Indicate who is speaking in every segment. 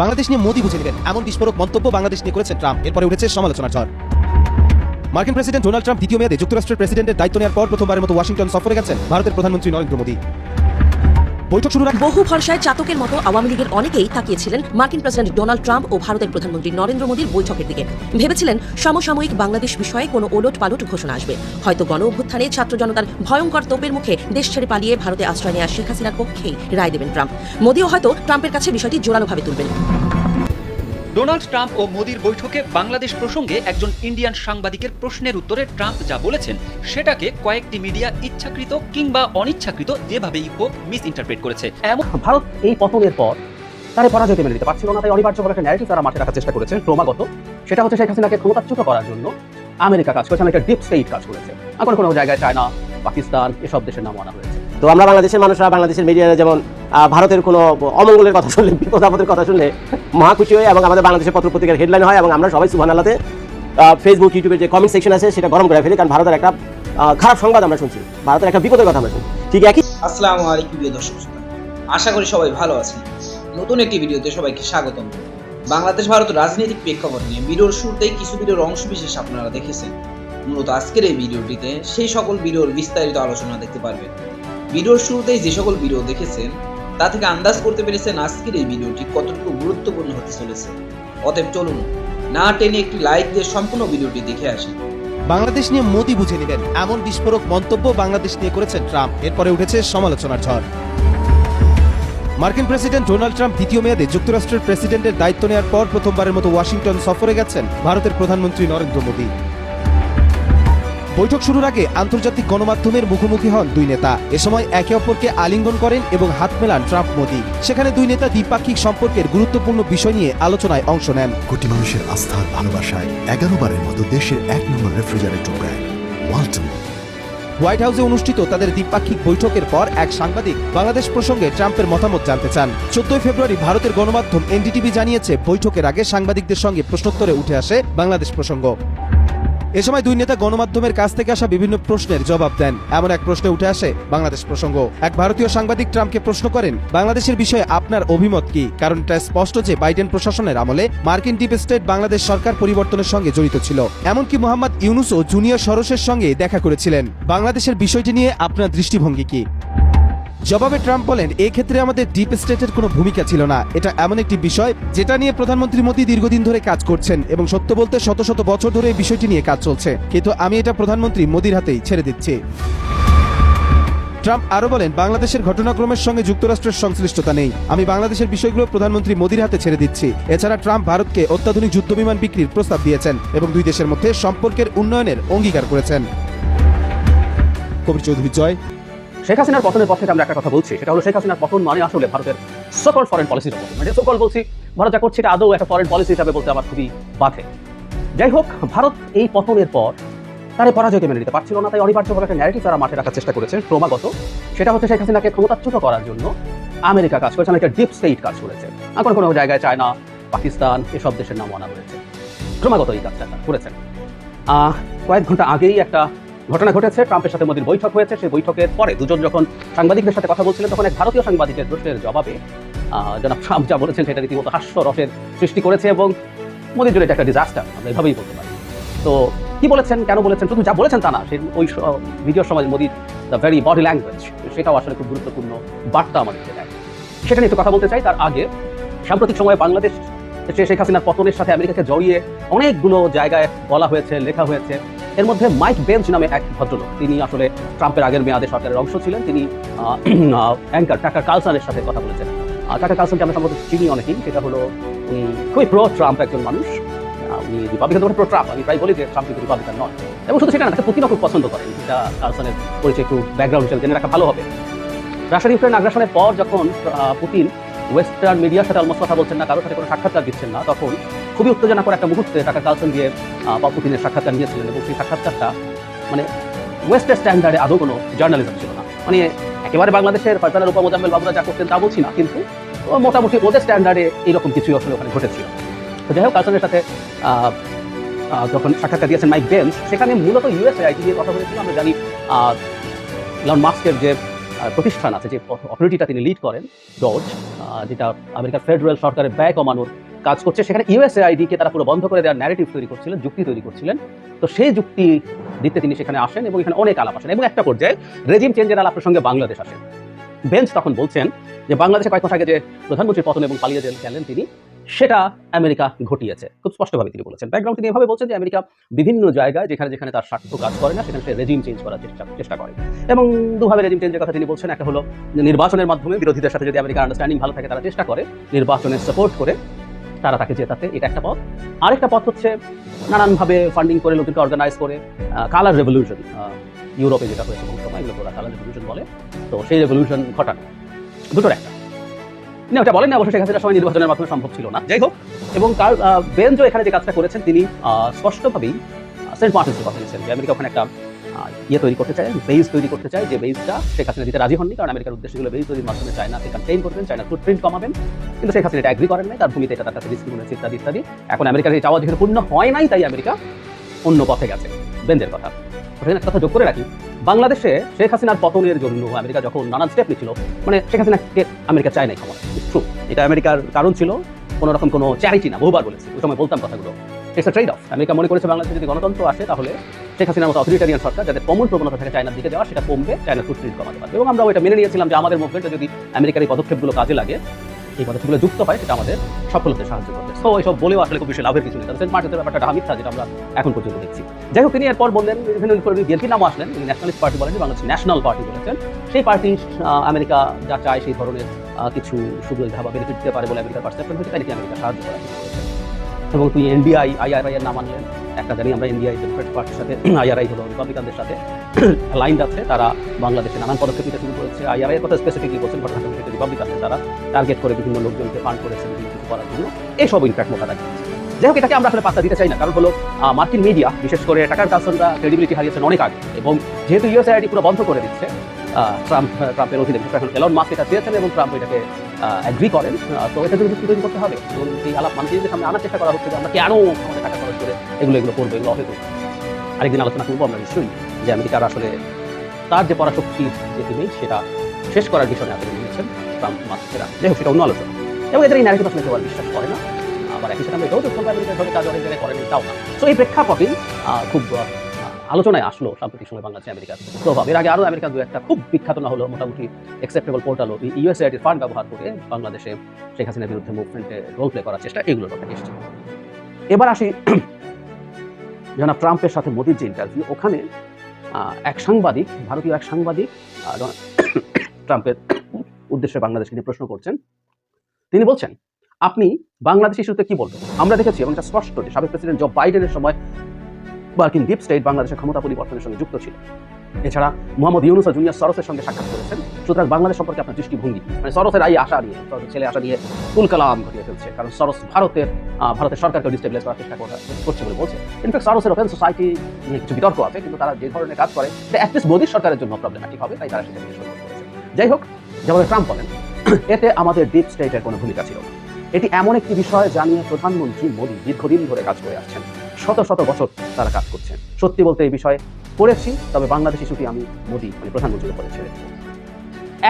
Speaker 1: বাংলাদেশ নিয়ে মোদী বুঝে নিলেন এমন বিস্ফোরক মন্তব্য বাংলাদেশ নিয়ে করেছেন ট্রাম্প। এরপরে উঠেছে সমালোচনার ঝড়। মার্কিন প্রেসিডেন্ট ডোনাল্ড ট্রাম্প দ্বিতীয় মেয়াদে যুক্তরাষ্ট্রের প্রেসিডেন্টের দায়িত্ব নেওয়ার পর প্রথমবারের মতো ওয়াশিংটন সফরে গেছেন ভারতের প্রধানমন্ত্রী নরেন্দ্র মোদী। বৈঠক আগে
Speaker 2: বহু ভরসায় চাতকের মতো আওয়ামী লীগের অনেকেই তাকিয়েছিলেন মার্কিন প্রেসিডেন্ট ডোনাল্ড ট্রাম্প ও ভারতের প্রধানমন্ত্রী নরেন্দ্র মোদীর বৈঠকের দিকে। ভেবেছিলেন সমসাময়িক বাংলাদেশ বিষয়ে কোনো ওলট পালট ঘোষণা আসবে। হয়তো গণ অভ্যুত্থানে ছাত্র জনতার ভয়ঙ্কর তোপের মুখে দেশ ছেড়ে পালিয়ে ভারতে আশ্রয় নেওয়া শেখ হাসিনার পক্ষেই রায় দেবেন ট্রাম্প। মোদীও হয়তো ট্রাম্পের কাছে বিষয়টি জোরালোভাবে তুলবেন।
Speaker 3: ডোনাল্ড ট্রাম্প ও মোদির বৈঠকে বাংলাদেশ প্রসঙ্গে একজন ইন্ডিয়ান সাংবাদিকের প্রশ্নের উত্তরে ট্রাম্প যা বলেছেন সেটাকে কয়েকটি মিডিয়া ইচ্ছাকৃত কিংবা অনিচ্ছাকৃত যেভাবেই হোক মিস ইন্টারপ্রেট করেছে। এমন
Speaker 4: ভারত এই পতনের পর তারে পরাজয়কে মেনে নিতে পারছিল না তাই অনিবার্যভাবে একটা ন্যারেটিভ তারা মাঠে রাখার চেষ্টা করেছেন ক্রমাগত। সেটা হচ্ছে শেখ হাসিনাকে ক্ষমতাচ্যুত করার জন্য আমেরিকা কাজ করেছে একটা ডিপ স্টেট কাজ করেছে। এখন কোনো জায়গায় চায়না পাকিস্তান এসব দেশের নাম আনা হয়েছে।
Speaker 5: তো আমরা বাংলাদেশের মানুষরা বাংলাদেশের মিডিয়ারা যেমন ভারতের কোনো অমঙ্গলের কথা শুনলে বিপদ আপদের কথা শুনলে মহা খুশি হয় এবং আমাদের বাংলাদেশের পত্র পত্রিকার হেডলাইন হয় এবং আমরা সবাই সুবহান আল্লাহতে ফেসবুক ইউটিউবের যে কমেন্ট সেকশন আছে, সেটা গরম করে ফেলি, কারণ ভারতের একটা খারাপ সংবাদ আমরা শুনছি। ভারতের একটা বিপদের কথা আমরা শুনছি। ঠিক একই?
Speaker 6: আসসালামু আলাইকুম প্রিয় দর্শক। আশা করি সবাই ভালো আছেন। নতুন একটি ভিডিওতে সবাইকে স্বাগতম। বাংলাদেশ, ভারত রাজনৈতিক প্রেক্ষাপট নিয়ে ভিডিওর শুরুতেই কিছু ভিডিওর অংশ বিশেষ আপনারা দেখেছেন। মূলত আজকের এই ভিডিওটিতে সেই সকল ভিডিওর বিস্তারিত আলোচনা দেখতে পারবেন। ভিডিওর শুরুতেই যে সকল ভিডিও দেখেছেন তা থেকে আন্দাজ করতে পেরেছেন আজকের এই ভিডিওটি কতটুকু গুরুত্বপূর্ণ হতে চলেছে। অতএব চলুন না টেনে একটি লাইক দিয়ে সম্পূর্ণ ভিডিওটি দেখে আসি।
Speaker 1: বাংলাদেশ নিয়ে মোদি বুঝে নেবেন এমন বিস্ফোরক মন্তব্য বাংলাদেশ নিয়ে করেছেন ট্রাম্প। এরপরে উঠেছে সমালোচনার ঝড়। মার্কিন প্রেসিডেন্ট ডোনাল্ড ট্রাম্প দ্বিতীয় মেয়াদে যুক্তরাষ্ট্রের প্রেসিডেন্টের দায়িত্ব নেওয়ার পর প্রথমবারের মতো ওয়াশিংটন সফরে গেছেন ভারতের প্রধানমন্ত্রী নরেন্দ্র মোদী। বৈঠক শুরুর আগে আন্তর্জাতিক গণমাধ্যমের মুখোমুখি হন দুই নেতা। এ সময় একে অপরকে আলিঙ্গন করেন এবং হাত মেলান ট্রাম্প মোদী। সেখানে দুই নেতা দ্বিপাক্ষিক সম্পর্কের গুরুত্বপূর্ণ বিষয় নিয়ে আলোচনায় অংশ নেন।
Speaker 7: কোটি মানুষের আস্থা ভালোবাসায় এগারো বারের মতো দেশের এক নম্বর রেফ্রিজারেটর ব্র্যান্ড ওয়ালটন
Speaker 1: হোয়াইট হাউসে অনুষ্ঠিত তাদের দ্বিপাক্ষিক বৈঠকের পর এক সাংবাদিক বাংলাদেশ প্রসঙ্গে ট্রাম্পের মতামত জানতে চান। চোদ্দই ফেব্রুয়ারি ভারতের গণমাধ্যম এনডিটিভি জানিয়েছে বৈঠকের আগে সাংবাদিকদের সঙ্গে প্রশ্নোত্তরে উঠে আসে বাংলাদেশ প্রসঙ্গ। এ সময় দুই নেতা গণমাধ্যমের কাছ থেকে আসা বিভিন্ন প্রশ্নের জবাব দেন। এমন এক প্রশ্নে উঠে আসে বাংলাদেশ প্রসঙ্গ। এক ভারতীয় সাংবাদিক ট্রাম্পকে প্রশ্ন করেন, বাংলাদেশের বিষয়ে আপনার অভিমত কি? কারণ এটা স্পষ্ট যে বাইডেন প্রশাসনের আমলে মার্কিন ডিপ স্টেট বাংলাদেশ সরকার পরিবর্তনের সঙ্গে জড়িত ছিল। এমনকি মোহাম্মদ ইউনুসও জুনিয়র সরসের সঙ্গে দেখা করেছিলেন। বাংলাদেশের বিষয়টি নিয়ে আপনার দৃষ্টিভঙ্গি কি? জবাবে ট্রাম্প বলেন এই ক্ষেত্রে আমাদের ডিপ স্টেটের কোনো ভূমিকা ছিল না। এটা এমন একটি বিষয় যেটা নিয়ে প্রধানমন্ত্রী মোদী দীর্ঘদিন ধরে কাজ করছেন এবং সত্য বলতে শত শত বছর ধরে এই বিষয়টি নিয়ে কাজ চলছে। কিন্তু আমি এটা প্রধানমন্ত্রী মোদীর হাতেই ছেড়ে দিচ্ছি। ট্রাম্প আরও বলেন, বাংলাদেশের ঘটনাক্রমের সঙ্গে যুক্তরাষ্ট্রের সংশ্লিষ্টতা নেই। আমি বাংলাদেশের বিষয়গুলো প্রধানমন্ত্রী মোদীর হাতে ছেড়ে দিচ্ছি। এছাড়া ট্রাম্প ভারতকে অত্যাধুনিক যুদ্ধবিমান বিক্রির প্রস্তাব দিয়েছেন এবং দুই দেশের মধ্যে সম্পর্কের উন্নয়নের অঙ্গীকার করেছেন। কবির চৌধুরী জয়
Speaker 4: শেখ হাসিনার পতনের পর থেকে আমরা একটা কথা বলছি, সেটা হলো শেখ হাসিনার পতন মানে আসলে ভারতের সকল ফরেন পলিসির পতন মানে সকল বলছি, ভারত যা করছে এটা আদৌ একটা ফরেন পলিসি হিসাবে বলতে আমার খুবই বাধে। যাই হোক, ভারত এই পতনের পর তারে পরাজয়কে মেনে নিতে পারছিল না, তাই অনিবার্যভাবে একটা ন্যারেটিভ তারা মাঠে রাখার চেষ্টা করেছে ক্রমাগত। সেটা হচ্ছে শেখ হাসিনাকে ক্ষমতাচ্যুত করার জন্য আমেরিকা কাজ করেছে একটা ডিপ স্টেট কাজ করেছে। এখন কোনো জায়গায় চায়না, পাকিস্তান এসব দেশের নাম আনা হয়েছে। ক্রমাগত এই কাজটা করেছেন। কয়েক ঘণ্টা আগেই একটা ঘটনা ঘটেছে, ট্রাম্পের সাথে মোদীর বৈঠক হয়েছে। সেই বৈঠকের পরে দুজন যখন সাংবাদিকদের সাথে কথা বলছিলেন, তখন এক ভারতীয় সাংবাদিকের প্রশ্নের জবাবে জনাব ট্রাম্প যা বলেছেন সেটা রীতিমতো হাস্য রসের সৃষ্টি করেছে এবং মোদীর জন্য এটা একটা ডিজাস্টার আমরা এভাবেই বলতে পারি। তো কি বলেছেন, কেন বলেছেন, শুধু যা বলেছেন তা না, সেই ওই স- ভিডিওর সময় মোদীর দ্য ভেরি বডি ল্যাঙ্গুয়েজ সেটাও আসলে খুব গুরুত্বপূর্ণ বার্তা আমাদেরকে দেয়। সেটা নিয়ে একটু কথা বলতে চাই, তার আগে সাম্প্রতিক সময়ে বাংলাদেশ শেখ হাসিনার পতনের সাথে আমেরিকাকে জড়িয়ে অনেকগুলো জায়গায় বলা হয়েছে, লেখা হয়েছে। এর মধ্যে মাইক বেঞ্চ নামে এক ভদ্রলোক। তিনি আসলে ট্রাম্পের আগের মেয়াদে সরকারের অংশ ছিলেন। তিনি অ্যাঙ্কার টাকা কালসানের সাথে কথা বলেছেন। টাকা কালসানকে আমরা সম্ভবত চিনি অনেকেই। সেটা হলো উনি খুবই প্রো ট্রাম্প একজন মানুষ। উনি রিপাবলিকান প্রো ট্রাম্প আমি প্রায় বলি যে ট্রাম্প কিন্তু রিপাবলিকান নয়। এবং শুধু সেটা না, তাকে পুতিনও খুব পছন্দ করেন। যেটা কালসানের পরিচয় একটু ব্যাকগ্রাউন্ড হিসেবে জেনে রাখা ভালো হবে। রাশিয়ার ইউক্রেন আগ্রাসনের পর যখন পুতিন ওয়েস্টার্ন মিডিয়ার সাথে অলমোস্ট কথা বলছেন না, কারোর সাথে কোনো সাক্ষাৎকার দিচ্ছেন না, তখন খুবই উত্তেজনা করে একটা মুহূর্তে টাকা কালসন দিয়ে পুতিনের সাক্ষাৎকার নিয়েছিলেন এবং সেই সাক্ষাৎকারটা মানে ওয়েস্টার্ন স্ট্যান্ডার্ডে আদৌ কোনো জার্নালিজম ছিল না। মানে একেবারে বাংলাদেশের ফারজানের উপা মোজাম্মেল বাবুরা যা করতেন তা বলছি না, কিন্তু মোটামুটি ওদের স্ট্যান্ডার্ডে এইরকম কিছুই আসলে ওখানে ঘটেছিল। তো যাই হোক, কালসনের সাথে যখন সাক্ষাৎকার দিয়েছেন মাইক বেন্স, সেখানে মূলত ইউএসএ আইটি নিয়ে কথা বলেছিল, আমরা জানি ইলন মাস্কের যে প্রতিষ্ঠান আছে, যে অথরিটিটা তিনি লিড করেন ডজ যেটা আমেরিকার ফেডারেল সরকারের ব্যয় কমানোর কাজ করছে, সেখানে ইউএসএআইডি কে তারা পুরো বন্ধ করে দেওয়ার ন্যারেটিভ তৈরি করছিলেন, যুক্তি তৈরি করছিলেন। তো সেই যুক্তি দিতে তিনি সেখানে আসেন এবং এখানে অনেক আলাপ আসেন। এবং একটা পর্যায়ে রেজিম চেঞ্জের আলাপ প্রসঙ্গে বাংলাদেশ আসেন। বেঞ্চ তখন বলছেন যে, বাংলাদেশে কয়েক মাস আগে যে প্রধানমন্ত্রীর পতন এবং পালিয়ে গেল- গেলেন তিনি, সেটা আমেরিকা ঘটিয়েছে। খুব স্পষ্টভাবে তিনি বলেছেন। ব্যাকগ্রাউন্ড তিনি এভাবে বলছেন যে, আমেরিকা বিভিন্ন জায়গায় যেখানে যেখানে তার স্বার্থ কাজ করে না, সেখানে সে রেজিম চেঞ্জ করার চেষ্টা চেষ্টা করে। এবং দুভাবে রেজিম চেঞ্জের কথা তিনি বলছেন। একটা হলো নির্বাচনের মাধ্যমে বিরোধীদের সাথে যদি আমেরিকার আন্ডারস্ট্যান্ডিং ভালো থাকে, তারা চেষ্টা করে নির্বাচনের সাপোর্ট করে। তারা তাকে জেতাতে, এটা একটা পথ। আরেকটা পথ হচ্ছে নানানভাবে ফান্ডিং করে লোকজনকে অর্গানাইজ করে কালার রেভলিউশন ইউরোপে যেটা হয়েছে বহু সময়, এগুলো ওরা কালার রেভলিউশন বলে। তো সেই রেভলিউশন ঘটানো। দুটোর একটা। না, ওটা বলেন না হাসিনার সময় নির্বাচনের মাধ্যমে সম্ভব ছিল না। যাই হোক, এবং কার বেঞ্জো এখানে যে কাজটা করেছেন তিনি স্পষ্টভাবেই সেন্ট মার্টিন্সের কথা দিয়েছেন যে আমেরিকা ওখানে একটা ইয়ে তৈরি করতে চায় বেস তৈরি করতে চায়, যে বেসটা শেখ হাসিনা দিতে রাজি হননি। কারণ আমেরিকার উদ্দেশ্যগুলো বেস তৈরির মাধ্যমে চায়নাকে কন্টেইন করবেন, চায়নার ফুটপ্রিন্ট কমাবেন। কিন্তু শেখ হাসিনা এটা অ্যাগ্রি করেন নাই, তার ভূমিতে এটা তার কাছে রিস্কি ইত্যাদি ইত্যাদি। এখন আমেরিকার এই চাওয়া যেহেতু পূর্ণ হয় নাই, তাই আমেরিকা অন্য পথে গেছে। বেন্দের কথা। সেখানে একটা কথা যোগ করে রাখি। বাংলাদেশে শেখ হাসিনার পতনের জন্য আমেরিকা যখন নানান স্টেপ নিচ্ছিল মানে শেখ হাসিনাকে আমেরিকা চায় নাই ট্রু এটা আমেরিকার কারণ ছিল, কোনো রকম কোনো চ্যারিটি না, বহুবার বলেছি। ওই সময় বলতাম কথাগুলো। ইটস ট্রেড অফ আমেরিকা মনে করেছে বাংলাদেশে যদি গণতন্ত্র আসে, তাহলে শেখ হাসিনার মতো অথরিটারিয়ান সরকার যাদের কমন প্রবণতা থাকে চায়নার দিকে যাওয়া সেটা কমবে চায়নার ফুটপ্রিন্ট কমাতে পারবে। এবং আমরা ওইটা মেনে নিয়েছিলাম যে আমাদের মুভমেন্টে যদি আমেরিকার এই পদক্ষেপগুলো কাজে লাগে, এই পদক্ষেপগুলো যুক্ত হয়, সেটা আমাদের সফল হতে সাহায্য করবে। তো এইসব বলেও আসলে খুব বেশি লাভের কিছু নেই। সেন্ট মার্টিনের ব্যাপারটা মিথ্যা, যেটা আমরা এখন পর্যন্ত দেখছি। যাই হোক, তিনি এরপর বললেন, বিভিন্ন বিএনপির নামও আসলেন ন্যাশনালিস্ট পার্টি বলেন বাংলাদেশ ন্যাশনাল পার্টি বলেছেন। সেই পার্টি আমেরিকা যা চায়, সেই ধরনের কিছু সুবিধা বা বেনিফিট দিতে পারে বলে আমেরিকার পারসেপশন হয়েছে, তাই নাকি আমেরিকা সাহায্য করেছেন। এবং তুই এনডিআই আইআরআই এর নাম আনলেন একটা জানি আমরা এনডিআই ডেমোক্রেটিক পার্টির সাথে আইআরআই হলো রিপাবলিকানদের সাথে লাইন আছে তারা বাংলাদেশে নানান পদক্ষেপ নিতে শুরু করেছে। আইআরআই এর কথা স্পেসিফিকলি বলছেন ঘটনা সংঘটিত রিপাবলিকানদের তারা টার্গেট করে বিভিন্ন লোকজনকে ফান্ড করেছে, বিভিন্ন কিছু করার জন্য। এইসব ইনফ্যাক্ট মোটা দাঁড়িয়েছে যাই হোক এটাকে আমরা আসলে পাত্তা দিতে চাই না, কারণ হলো মার্কিন মিডিয়া বিশেষ করে টাকার কালসনরা ক্রেডিবিলিটি হারিয়েছেন অনেক আগে। এবং যেহেতু ইউএসআইডি পুরো বন্ধ করে দিচ্ছে ট্রাম্প ট্রাম্পের অধীনে। এখন এলন মাস্ক এটা চেয়েছেন এবং ট্রাম্প এটাকে অ্যাগ্রি করেন। তো এটা যদি তৈরি করতে হবে এবং এই আলাপ মানুষের সামনে আনার চেষ্টা করা হচ্ছে যে আমরা কেন আমাদের টাকা খরচ করে এগুলো এগুলো করব এগুলো অহেতু আরেকদিন আলোচনা করব আমরা নিশ্চয়ই যে আমেরিকার আসলে তার যে পরাশক্তির যে ইমেজ সেটা শেষ করার বিষয়ে আপনি নিয়েছেন ট্রাম্প মাস্কেরা যাই হোক সেটা অন্য আলোচনা। এবং এদের এই ন্যারেটিভ আসলে কেউ বিশ্বাস করে না। আবার একই সাথে আমরা এটাও দেখতে পাই আমেরিকার কাজ অনেক জায়গায় করেনি তাও না। তো এই প্রেক্ষাপটেই আহ, খুব আলোচনায় আসলো সাম্প্রতিক সময় বাংলাদেশে আমেরিকার প্রভাব। এর আগে আরও আমেরিকার দু একটা খুব বিখ্যাত না হলো মোটামুটি অ্যাকসেপ্টেবল পোর্টালও ইউএসএআইডির ফান্ড ব্যবহার করে বাংলাদেশে শেখ হাসিনার বিরুদ্ধে মুভমেন্টে রোল প্লে করার চেষ্টা এগুলোর কথা এসেছে। এবার আসি জনাব ট্রাম্পের সাথে মোদির যে ইন্টারভিউ ওখানে এক সাংবাদিক, ভারতীয় এক সাংবাদিক ট্রাম্পের উদ্দেশ্যে বাংলাদেশকে নিয়ে প্রশ্ন করছেন। তিনি বলছেন, আপনি বাংলাদেশ ইস্যুতে কি বলবেন? আমরা দেখেছি এবং এটা স্পষ্ট যে সাবেক প্রেসিডেন্ট জো বাইডেনের সময় মার্কিন ডিপ স্টেট বাংলাদেশের ক্ষমতা পরিবর্তনের সঙ্গে যুক্ত ছিল। এছাড়া মোহাম্মদ ইউনুস জুনিয়র সরসের সঙ্গে সাক্ষাৎ করেছেন। সুতরাং বাংলাদেশ সম্পর্কে আপনার দৃষ্টিভঙ্গি? মানে সরসের আই আশা নিয়ে ছেলে আশা নিয়ে তুলকালাম ঘটিয়ে ফেলছে। কারণ সরস ভারতের ভারতের সরকারকে ডিস্টেবিলাইজ করার চেষ্টা করা- করছে বলে বলছে। ইনফ্যাক্ট সরসের ওপেন সোসাইটি নিয়ে কিছু বিতর্ক আছে, কিন্তু তারা যে ধরনের কাজ করে অ্যাটলিস্ট মোদীর সরকারের জন্য প্রবলেম্যাটিক হবে, তাই তারা সেটা নিয়ে যাই হোক, যেমন ট্রাম্প বলেন, এতে আমাদের ডিপ স্টেটের কোনো ভূমিকা ছিল এটি এমন একটি বিষয় জানিয়ে প্রধানমন্ত্রী মোদী দীর্ঘদিন ধরে কাজ করে আসছেন। শত শত বছর তারা কাজ করছেন। সত্যি বলতে এই বিষয়ে করেছি তবে বাংলাদেশ ইস্যুটি আমি মোদী মানে প্রধানমন্ত্রীর উপরে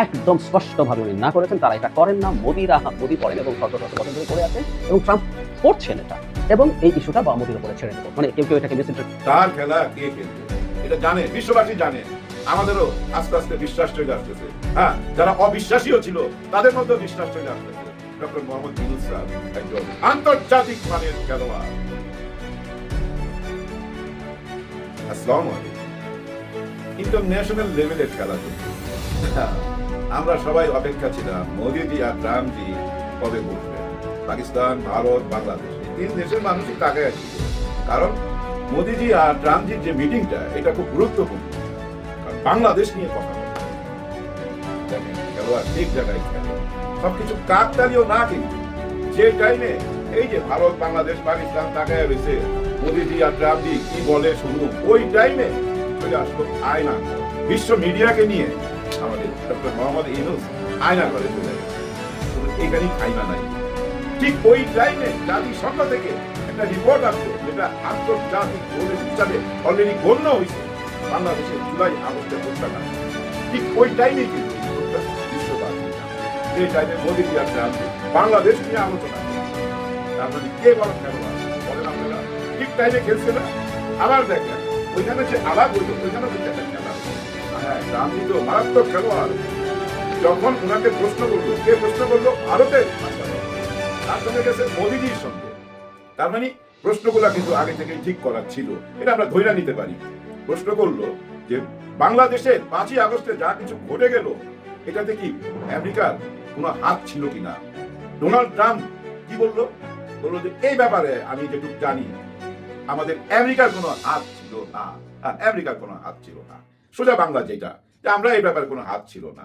Speaker 4: একদম স্পষ্টভাবে উনি না করেছেন, তারা এটা করেন না। মোদিরা মোদি করেন এবং শত শত বছর ধরে করে আছেন এবং ট্রাম্প করছেন এটা। এবং এই ইস্যুটা বা মোদির উপরে ছেড়ে দেবো। মানে কেউ কেউ এটাকে
Speaker 8: তার খেলা কে এটা জানে, বিশ্ববাসী জানে। আমাদেরও আস্তে আস্তে বিশ্বাস চলে আসতেছে। হ্যাঁ যারা অবিশ্বাসীও ছিল, তাদের মধ্যে বিশ্বাস চলে আসতেছে। ডক্টর মোহাম্মদ ইউনুস স্যার একজন আন্তর্জাতিক মানের খেলোয়াড়। আসসালামু ইন্টারন্যাশনাল লেভেলের খেলা আমরা সবাই অপেক্ষা ছিলাম, মোদিজি আর ট্রাম্পজি কবে বসবেন পাকিস্তান, ভারত, বাংলাদেশ, এই তিন দেশের মানুষই তাকে আছে। কারণ মোদিজি আর ট্রাম্পজির যে মিটিংটা, এটা খুব গুরুত্বপূর্ণ। বাংলাদেশ নিয়ে কথা দেখেন, খেলোয়াড় ঠিক জায়গায় খেলে। সবকিছু কাকতালীয় না কিন্তু যে টাইমে এই যে ভারত, বাংলাদেশ, পাকিস্তান তাকায় রয়েছে মোদিজি আর ট্রাম্পজি কি বলে শুনুন ওই টাইমে চলে আসলো আয়না। বিশ্ব মিডিয়াকে নিয়ে আমাদের ডক্টর মোহাম্মদ ইউনুস আয়না করে চলে শুধু এখানেই খাইনা নাই। ঠিক ওই টাইমে জাতিসংঘ থেকে একটা রিপোর্ট আসলো, যেটা আন্তর্জাতিক দলের হিসাবে অলরেডি গণ্য হয়েছে। বাংলাদেশের জুলাই আগস্টের হত্যাকাণ্ড ঠিক ওই টাইমেই কিন্তু যে টাইমে মোদিজি আর ট্রাম্প বাংলাদেশ নিয়ে আলোচনা করে। তার মানে কে বলেন ঠিক টাইমে খেলছে না আবার দেখেন ওইখানে যে আলাপ হইল, ওইখানে একটা খেলা হ্যাঁ ট্রাম্পই তো মারাত্মক খেলোয়াড়। যখন ওনাকে প্রশ্ন করল, কে প্রশ্ন করল, ভারতের তার সঙ্গে গেছে মোদিজির সঙ্গে। তার মানে প্রশ্নগুলা কিন্তু আগে থেকে ঠিক করা ছিল। এটা আমরা ধৈর্য নিতে পারি। প্রশ্ন করল যে, বাংলাদেশে পাঁচই আগস্টে যা কিছু ঘটে গেল, এটাতে কি আমেরিকার কোনো হাত ছিল কিনা? ডোনাল্ড ট্রাম্প কি বলল? বলল যে, এই ব্যাপারে আমি যেটুকু জানি আমাদের আমেরিকার কোনো হাত ছিল না। আর আমেরিকার কোনো হাত ছিল না। সোজা বাংলা যেটা, যে আমরা এই ব্যাপারে কোনো হাত ছিল না।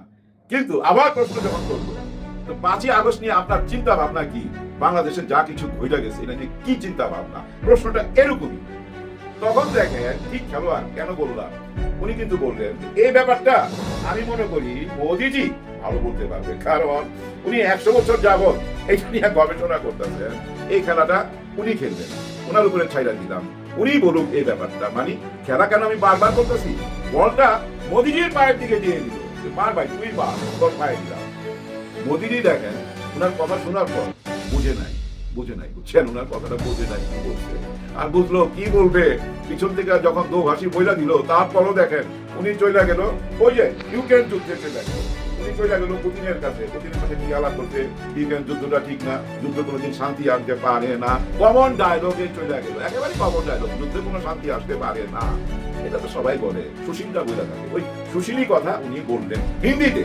Speaker 8: কিন্তু আবার প্রশ্ন যখন করল তো পাঁচই আগস্ট নিয়ে আপনার চিন্তা ভাবনা কি? বাংলাদেশে যা কিছু ঘটে গেছে, এটা নিয়ে কি চিন্তা ভাবনা প্রশ্নটা এরকমই। তখন দেখেন কি খেলোয়াড় কেন বললাম উনি কিন্তু বললেন এই ব্যাপারটা আমি মনে করি মোদিজি ভালো বলতে পারবে। কারণ উনি একশো বছর যাবৎ এইটা নিয়ে গবেষণা করতেছেন। এই খেলাটা উনি খেলবেন। ওনার উপরে ছাইরা দিলাম। উনি বলুক এই ব্যাপারটা। মানে খেলা কেন আমি বারবার করতেছি বলটা মোদিজির পায়ের দিকে দিয়ে দিল। ভাই, তুই বার, তোর পায়ে দিলাম। মোদিজি দেখেন, ওনার কথা শোনার পর বুঝে নাই। বুঝে নাই, বুঝছেন? ওনার কথাটা বুঝে নাই কি বলছে। আর বুঝলো, কি বলবে? পিছন থেকে যখন দো হাসি বইলা দিল, তারপরও দেখেন, উনি চলে গেল, ওই যে, ইউক্রেন যুদ্ধে চলে গেল উনি চলে গেল পুতিনের কাছে। পুতিনের কাছে কি আলাপ করতে ইউক্রেন যুদ্ধটা ঠিক না, যুদ্ধ কোনোদিন শান্তি আনতে পারে না। কমন ডায়লগে চলে গেল একেবারে কমন ডায়লগ যুদ্ধে কোনো শান্তি আসতে পারে না। এটা তো সবাই বলে সুশীলটা বোঝা থাকে। ওই সুশীলই কথা উনি বললেন। হিন্দিতে।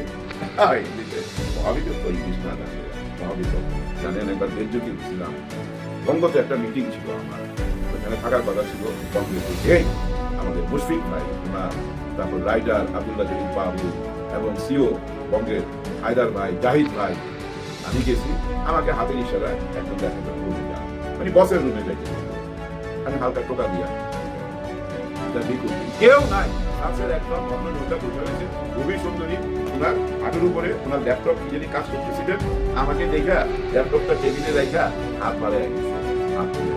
Speaker 8: হিন্দিতে। মহাবিদ তো ইংলিশ না জানে মহাবিদ জানেন, একবার বেঞ্জুকি ছিলাম বঙ্গতে একটা মিটিং ছিল আমার। ওখানে থাকার কথা ছিল কংগ্রেসের এই আমাদের মুশফিক ভাই, ওনার, তারপর রাইডার আব্দুল্লাহ জলিল বাবু এবং সিও বঙ্গের হায়দার ভাই, জাহিদ ভাই। আমি গেছি, আমাকে হাতের ইশারায় একজন দেখা করে রুমে যান। মানে বসের রুমে যাই। আমি হালকা টোকা দিয়া কেউ নাই। কাছের একদম মহিলা বসে রয়েছে? খুবই সুন্দরী। ওনার হাঁটুর উপরে ওনার ল্যাপটপ জানি কাজ করতেছিলেন, আমাকে দেখা ল্যাপটপটা টেবিলে রেখা হাত তুলে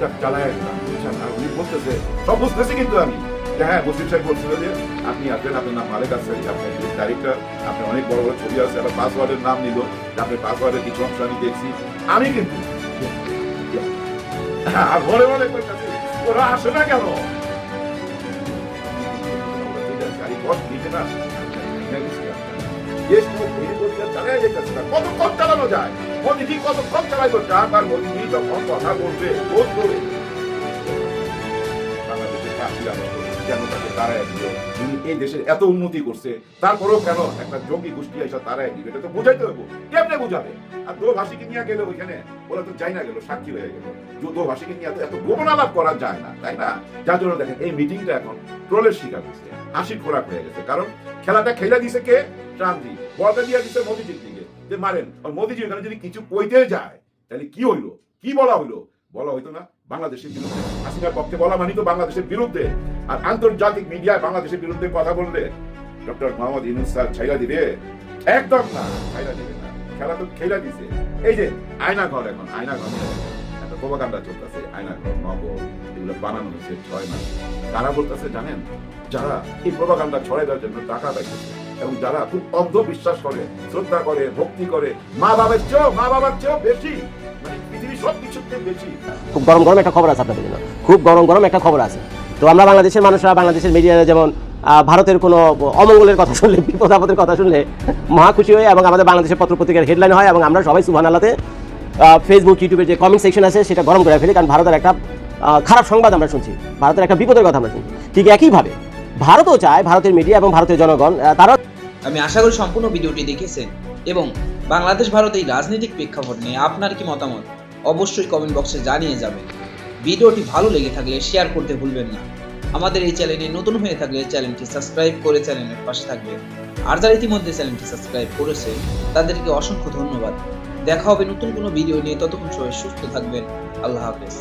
Speaker 8: আমি চালায় সব বুঝতেছি কিন্তু আমি। হ্যাঁ যে, আপনি আসবেন, আপনার নাম আপনার আপনার অনেক বড় বড় ছবি পাসওয়ার্ডের নাম পাসওয়ার্ডের কিছু আমি দেখছি। আমি কিন্তু, আর করতেছি ওরা আসে না কেন? এত উন্নতি করছে, তারপরেও কেন একটা জঙ্গি গোষ্ঠী এসে তারাই দিবে? এটা তো বুঝাইতে হবে। কেমনে বুঝাবে? আর দো ভাষীকে নিয়ে গেলে ওইখানে, ওরা তো যাই না গেল, সাক্ষী হয়ে গেল। দো ভাষীকে নিয়ে এত গোপন আলাপ করা যায় না, তাই না? যার জন্য দেখেন, এই মিটিংটা এখন ট্রোলের শিকার হচ্ছে। হাসির খোরাক হয়ে গেছে। কারণ খেলাটা খেলে দিছে কে? ট্রাম্পজি বলটা দিয়ে দিছে মোদিজির দিকে। যে মারেন, আর মোদিজি ওখানে যদি কিছু কইতে যায়, তাহলে কি হইল? কি বলা হইল? বলা হইতো না, বাংলাদেশের বিরুদ্ধে। হাসিনার পক্ষে বলা মানি তো বাংলাদেশের বিরুদ্ধে। আর আন্তর্জাতিক মিডিয়ায় বাংলাদেশের বিরুদ্ধে কথা বললে, ডক্টর মোহাম্মদ ইউনুস স্যার ছাইরা দিবে? একদম না ছাইরা দিবে না। খেলা তো খেলা দিছে। এই যে আয়না ঘর এখন আয়না ঘর একটা প্রভাকাণ্ডা চলতেছে আয়না ঘর নগর এগুলো বানানো হয়েছে ছয় মাস। কারা বলতেছে, জানেন, যারা এই প্রভাকাণ্ডা ছড়াই দেওয়ার জন্য টাকা পাইতেছে এবং যারা খুব অন্ধ বিশ্বাস করে, শ্রদ্ধা করে, ভক্তি করে, মা বাবার চেয়েও, মা বাবার চেয়েও বেশি মানে
Speaker 5: খুব গরম গরম একটা খবর আছে আপনাদের জন্য। খুব গরম গরম একটা খবর আছে। তো আমরা বাংলাদেশের মানুষরা, বাংলাদেশের মিডিয়ারা যেমন ভারতের কোনো অমঙ্গলের কথা শুনলে, বিপদ আপদের কথা শুনলে মহা খুশি হই এবং আমাদের বাংলাদেশের পত্রপত্রিকার হেডলাইন হয় এবং আমরা সবাই সুবহান আল্লাহতে ফেসবুক ইউটিউবের যে কমেন্ট সেকশন আছে, সেটা গরম করে ফেলি। কারণ ভারতের একটা খারাপ সংবাদ আমরা শুনছি, ভারতের একটা বিপদের কথা আমরা শুনছি। ঠিক একইভাবে ভারতও চায়, ভারতের মিডিয়া এবং ভারতের জনগণ তারা
Speaker 6: আমি আশা করি সম্পূর্ণ ভিডিওটি দেখেছেন এবং বাংলাদেশ, ভারত এই রাজনৈতিক প্রেক্ষাপট নিয়ে আপনার কি মতামত? অবশ্যই কমেন্ট বক্সে জানিয়ে যাবেন। ভিডিওটি ভালো লেগে থাকলে শেয়ার করতে ভুলবেন না। আমাদের এই চ্যানেলে নতুন হয়ে থাকলে চ্যানেলটি সাবস্ক্রাইব করে চ্যানেলের পাশে থাকবেন আর যারা ইতিমধ্যে চ্যানেলটি সাবস্ক্রাইব করেছে, তাদেরকে অসংখ্য ধন্যবাদ। দেখা হবে নতুন কোনো ভিডিও নিয়ে। ততক্ষণ সবাই সুস্থ থাকবেন। আল্লাহ হাফেজ।